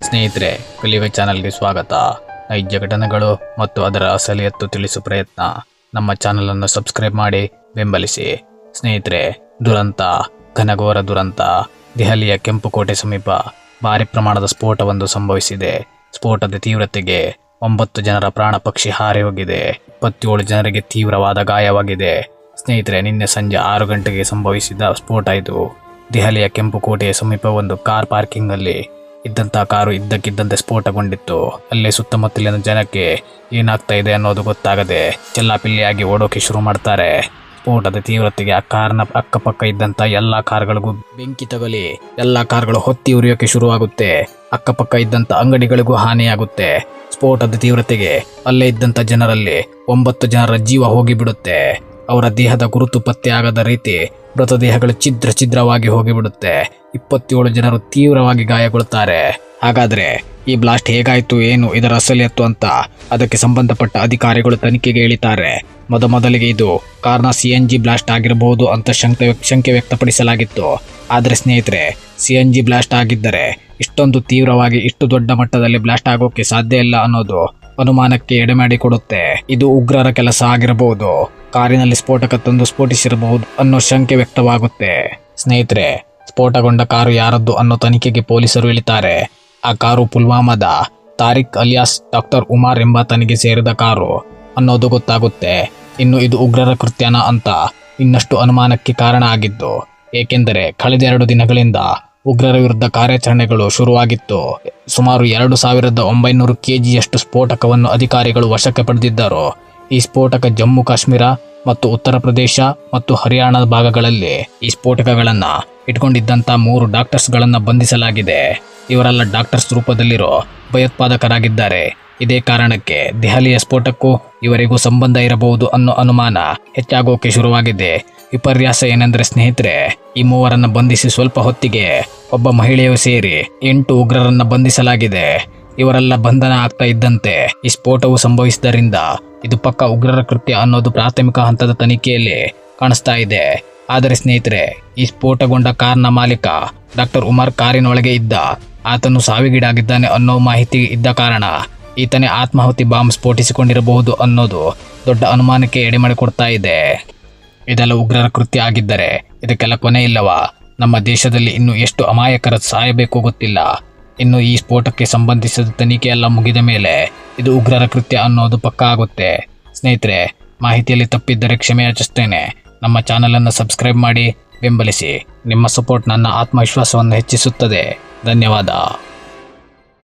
ಸ್ನೇಹಿತರೆ ಕಲಿವೆ ಚಾನಲ್ಗೆ ಸ್ವಾಗತ. ನೈಜ ಘಟನೆಗಳು ಮತ್ತು ಅದರ ಅಸಲಿಯತ್ತು ತಿಳಿಸುವ ಪ್ರಯತ್ನ ನಮ್ಮ ಚಾನಲನ್ನು ಸಬ್ಸ್ಕ್ರೈಬ್ ಮಾಡಿ ಬೆಂಬಲಿಸಿ. ಸ್ನೇಹಿತರೆ, ದುರಂತ, ಘನಘೋರ ದುರಂತ, ದೆಹಲಿಯ ಕೆಂಪುಕೋಟೆ ಸಮೀಪ ಭಾರಿ ಪ್ರಮಾಣದ ಸ್ಫೋಟವೊಂದು ಸಂಭವಿಸಿದೆ. ಸ್ಫೋಟದ ತೀವ್ರತೆಗೆ ಒಂಬತ್ತು ಜನರ ಪ್ರಾಣ ಪಕ್ಷಿ ಹಾರಿ ಹೋಗಿದೆ. ಇಪ್ಪತ್ತೇಳು ಜನರಿಗೆ ತೀವ್ರವಾದ ಗಾಯವಾಗಿದೆ. ಸ್ನೇಹಿತರೆ, ನಿನ್ನೆ ಸಂಜೆ ಆರು ಗಂಟೆಗೆ ಸಂಭವಿಸಿದ ಸ್ಫೋಟ ಇದು. ದೆಹಲಿಯ ಕೆಂಪುಕೋಟೆಯ ಸಮೀಪ ಒಂದು ಕಾರ್ ಪಾರ್ಕಿಂಗ್ ಇದ್ದಂತ ಕಾರು ಇದ್ದಕ್ಕಿದ್ದಂತೆ ಸ್ಫೋಟಗೊಂಡಿತ್ತು. ಅಲ್ಲೇ ಸುತ್ತಮುತ್ತಲಿನ ಜನಕ್ಕೆ ಏನಾಗ್ತಾ ಇದೆ ಅನ್ನೋದು ಗೊತ್ತಾಗದೆ ಚೆಲ್ಲಾಪಿಲ್ಲಿಯಾಗಿ ಓಡೋಕೆ ಶುರು ಮಾಡ್ತಾರೆ. ಸ್ಫೋಟದ ತೀವ್ರತೆಗೆ ಆ ಕಾರ್ನ ಅಕ್ಕಪಕ್ಕ ಇದ್ದಂತ ಎಲ್ಲಾ ಕಾರ್ಗಳಿಗೂ ಬೆಂಕಿ ತಗಲಿ, ಎಲ್ಲಾ ಕಾರ್ಗಳು ಹೊತ್ತಿ ಉರಿಯೋಕೆ ಶುರುವಾಗುತ್ತೆ. ಅಕ್ಕಪಕ್ಕ ಇದ್ದಂತ ಅಂಗಡಿಗಳಿಗೂ ಹಾನಿಯಾಗುತ್ತೆ. ಸ್ಫೋಟದ ತೀವ್ರತೆಗೆ ಅಲ್ಲೇ ಇದ್ದಂತ ಜನರಲ್ಲಿ ಒಂಬತ್ತು ಜನರ ಜೀವ ಹೋಗಿಬಿಡುತ್ತೆ. ಅವರ ದೇಹದ ಗುರುತು ಪತ್ತೆಯಾಗದ ರೀತಿ ಮೃತದೇಹಗಳು ಛಿದ್ರ ಛಿದ್ರವಾಗಿ ಹೋಗಿಬಿಡುತ್ತೆ. ಇಪ್ಪತ್ತೇಳು ಜನರು ತೀವ್ರವಾಗಿ ಗಾಯಗೊಳ್ತಾರೆ ಹಾಗಾದ್ರೆ ಈ ಬ್ಲಾಸ್ಟ್ ಹೇಗಾಯ್ತು, ಏನು, ಇದರ ಅಸಲಿಯತ್ತು ಅಂತ ಅದಕ್ಕೆ ಸಂಬಂಧಪಟ್ಟ ಅಧಿಕಾರಿಗಳು ತನಿಖೆಗೆ ಇಳಿತಾರೆ. ಮೊದಮೊದಲಿಗೆ ಇದು ಕಾರಣ ಸಿ ಎನ್ ಜಿ ಬ್ಲಾಸ್ಟ್ ಆಗಿರಬಹುದು ಅಂತ ಶಂಕೆ ಶಂಕೆ ವ್ಯಕ್ತಪಡಿಸಲಾಗಿತ್ತು. ಆದರೆ ಸ್ನೇಹಿತರೆ, ಸಿ ಎನ್ ಜಿ ಬ್ಲಾಸ್ಟ್ ಆಗಿದ್ದರೆ ಇಷ್ಟೊಂದು ತೀವ್ರವಾಗಿ, ಇಷ್ಟು ದೊಡ್ಡ ಮಟ್ಟದಲ್ಲಿ ಬ್ಲಾಸ್ಟ್ ಆಗೋಕೆ ಸಾಧ್ಯ ಇಲ್ಲ ಅನ್ನೋದು ಅನುಮಾನಕ್ಕೆ ಎಡೆಮಾಡಿಕೊಡುತ್ತೆ ಇದು ಉಗ್ರರ ಕೆಲಸ ಆಗಿರಬಹುದು. ಕಾರಿನಲ್ಲಿ ಸ್ಫೋಟಕ ತಂದು ಸ್ಫೋಟಿಸಿರಬಹುದು ಅನ್ನೋ ಶಂಕೆ ವ್ಯಕ್ತವಾಗುತ್ತೆ. ಸ್ನೇಹಿತರೆ ಸ್ಫೋಟಗೊಂಡ ಕಾರು ಯಾರದ್ದು ಅನ್ನೋ ತನಿಖೆಗೆ ಪೊಲೀಸರು ಇಳಿತಾರೆ. ಆ ಕಾರು ಪುಲ್ವಾಮಾದ ತಾರಿಕ್ ಅಲಿಯಾಸ್ ಡಾಕ್ಟರ್ ಉಮಾರ್ ಎಂಬಾತನಿಗೆ ಸೇರಿದ ಕಾರು ಅನ್ನೋದು ಗೊತ್ತಾಗುತ್ತೆ. ಇನ್ನು ಇದು ಉಗ್ರರ ಕೃತ್ಯನ ಅಂತ ಇನ್ನಷ್ಟು ಅನುಮಾನಕ್ಕೆ ಕಾರಣ ಆಗಿದ್ದು, ಏಕೆಂದರೆ ಕಳೆದ ಎರಡು ದಿನಗಳಿಂದ ಉಗ್ರರ ವಿರುದ್ಧ ಕಾರ್ಯಾಚರಣೆಗಳು ಶುರುವಾಗಿತ್ತು. ಸುಮಾರು ಎರಡು ಸಾವಿರದ ಒಂಬೈನೂರು ಕೆಜಿಯಷ್ಟು ಸ್ಫೋಟಕವನ್ನು ಅಧಿಕಾರಿಗಳು ವಶಕ್ಕೆ ಪಡೆದಿದ್ದರು. ಈ ಸ್ಫೋಟಕ ಜಮ್ಮು ಕಾಶ್ಮೀರ ಮತ್ತು ಉತ್ತರ ಪ್ರದೇಶ ಮತ್ತು ಹರಿಯಾಣದ ಭಾಗಗಳಲ್ಲಿ ಈ ಸ್ಫೋಟಕಗಳನ್ನ ಇಟ್ಕೊಂಡಿದ್ದಂತ ಮೂರು ಡಾಕ್ಟರ್ಸ್ಗಳನ್ನ ಬಂಧಿಸಲಾಗಿದೆ. ಇವರೆಲ್ಲ ಡಾಕ್ಟರ್ಸ್ ರೂಪದಲ್ಲಿರೋ ಭಯೋತ್ಪಾದಕರಾಗಿದ್ದಾರೆ. ಇದೇ ಕಾರಣಕ್ಕೆ ದೆಹಲಿಯ ಸ್ಫೋಟಕ್ಕೂ ಇವರಿಗೂ ಸಂಬಂಧ ಇರಬಹುದು ಅನ್ನೋ ಅನುಮಾನ ಹೆಚ್ಚಾಗೋಕೆ ಶುರುವಾಗಿದೆ. ವಿಪರ್ಯಾಸ ಏನೆಂದರೆ ಸ್ನೇಹಿತರೆ, ಈ ಮೂವರನ್ನ ಬಂಧಿಸಿ ಸ್ವಲ್ಪ ಹೊತ್ತಿಗೆ ಒಬ್ಬ ಮಹಿಳೆಯು ಸೇರಿ ಎಂಟು ಉಗ್ರರನ್ನ ಬಂಧಿಸಲಾಗಿದೆ. ಇವರೆಲ್ಲ ಬಂಧನ ಆಗ್ತಾ ಇದ್ದಂತೆ ಈ ಸ್ಫೋಟವು ಸಂಭವಿಸಿದ್ದರಿಂದ ಇದು ಪಕ್ಕ ಉಗ್ರರ ಕೃತ್ಯ ಅನ್ನೋದು ಪ್ರಾಥಮಿಕ ಹಂತದ ತನಿಖೆಯಲ್ಲಿ ಕಾಣಿಸ್ತಾ ಇದೆ. ಆದರೆ ಸ್ನೇಹಿತರೆ, ಈ ಸ್ಫೋಟಗೊಂಡ ಕಾರ್ನ ಮಾಲೀಕ ಡಾಕ್ಟರ್ ಉಮರ್ ಕಾರಿನೊಳಗೆ ಇದ್ದ ಆತನು ಸಾವಿಗೀಡಾಗಿದ್ದಾನೆ ಅನ್ನೋ ಮಾಹಿತಿ ಇದ್ದ ಕಾರಣ ಈತನೇ ಆತ್ಮಾಹುತಿ ಬಾಂಬ್ ಸ್ಫೋಟಿಸಿಕೊಂಡಿರಬಹುದು ಅನ್ನೋದು ದೊಡ್ಡ ಅನುಮಾನಕ್ಕೆ ಎಡೆಮಡೆ ಕೊಡ್ತಾ ಇದೆ. ಇದೆಲ್ಲ ಉಗ್ರರ ಕೃತ್ಯ ಆಗಿದ್ದರೆ ಇದಕ್ಕೆಲ್ಲ ಕೊನೆ ಇಲ್ಲವಾ? ನಮ್ಮ ದೇಶದಲ್ಲಿ ಇನ್ನು ಎಷ್ಟು ಅಮಾಯಕರ ಸಾಯಬೇಕು ಗೊತ್ತಿಲ್ಲ. ಇನ್ನು ಈ ಸ್ಫೋಟಕ್ಕೆ ಸಂಬಂಧಿಸಿದ ತನಿಖೆ ಎಲ್ಲ ಮುಗಿದ ಮೇಲೆ ಇದು ಉಗ್ರರ ಕೃತ್ಯ ಅನ್ನೋದು ಪಕ್ಕಾ ಆಗುತ್ತೆ. ಸ್ನೇಹಿತರೆ, ಮಾಹಿತಿಯಲ್ಲಿ ತಪ್ಪಿದ್ದರೆ ಕ್ಷಮೆ ಯಾಚಿಸ್ತೇನೆ. ನಮ್ಮ ಚಾನಲನ್ನು ಸಬ್ಸ್ಕ್ರೈಬ್ ಮಾಡಿ ಬೆಂಬಲಿಸಿ. ನಿಮ್ಮ ಸಪೋರ್ಟ್ ನನ್ನ ಆತ್ಮವಿಶ್ವಾಸವನ್ನು ಹೆಚ್ಚಿಸುತ್ತದೆ. ಧನ್ಯವಾದ.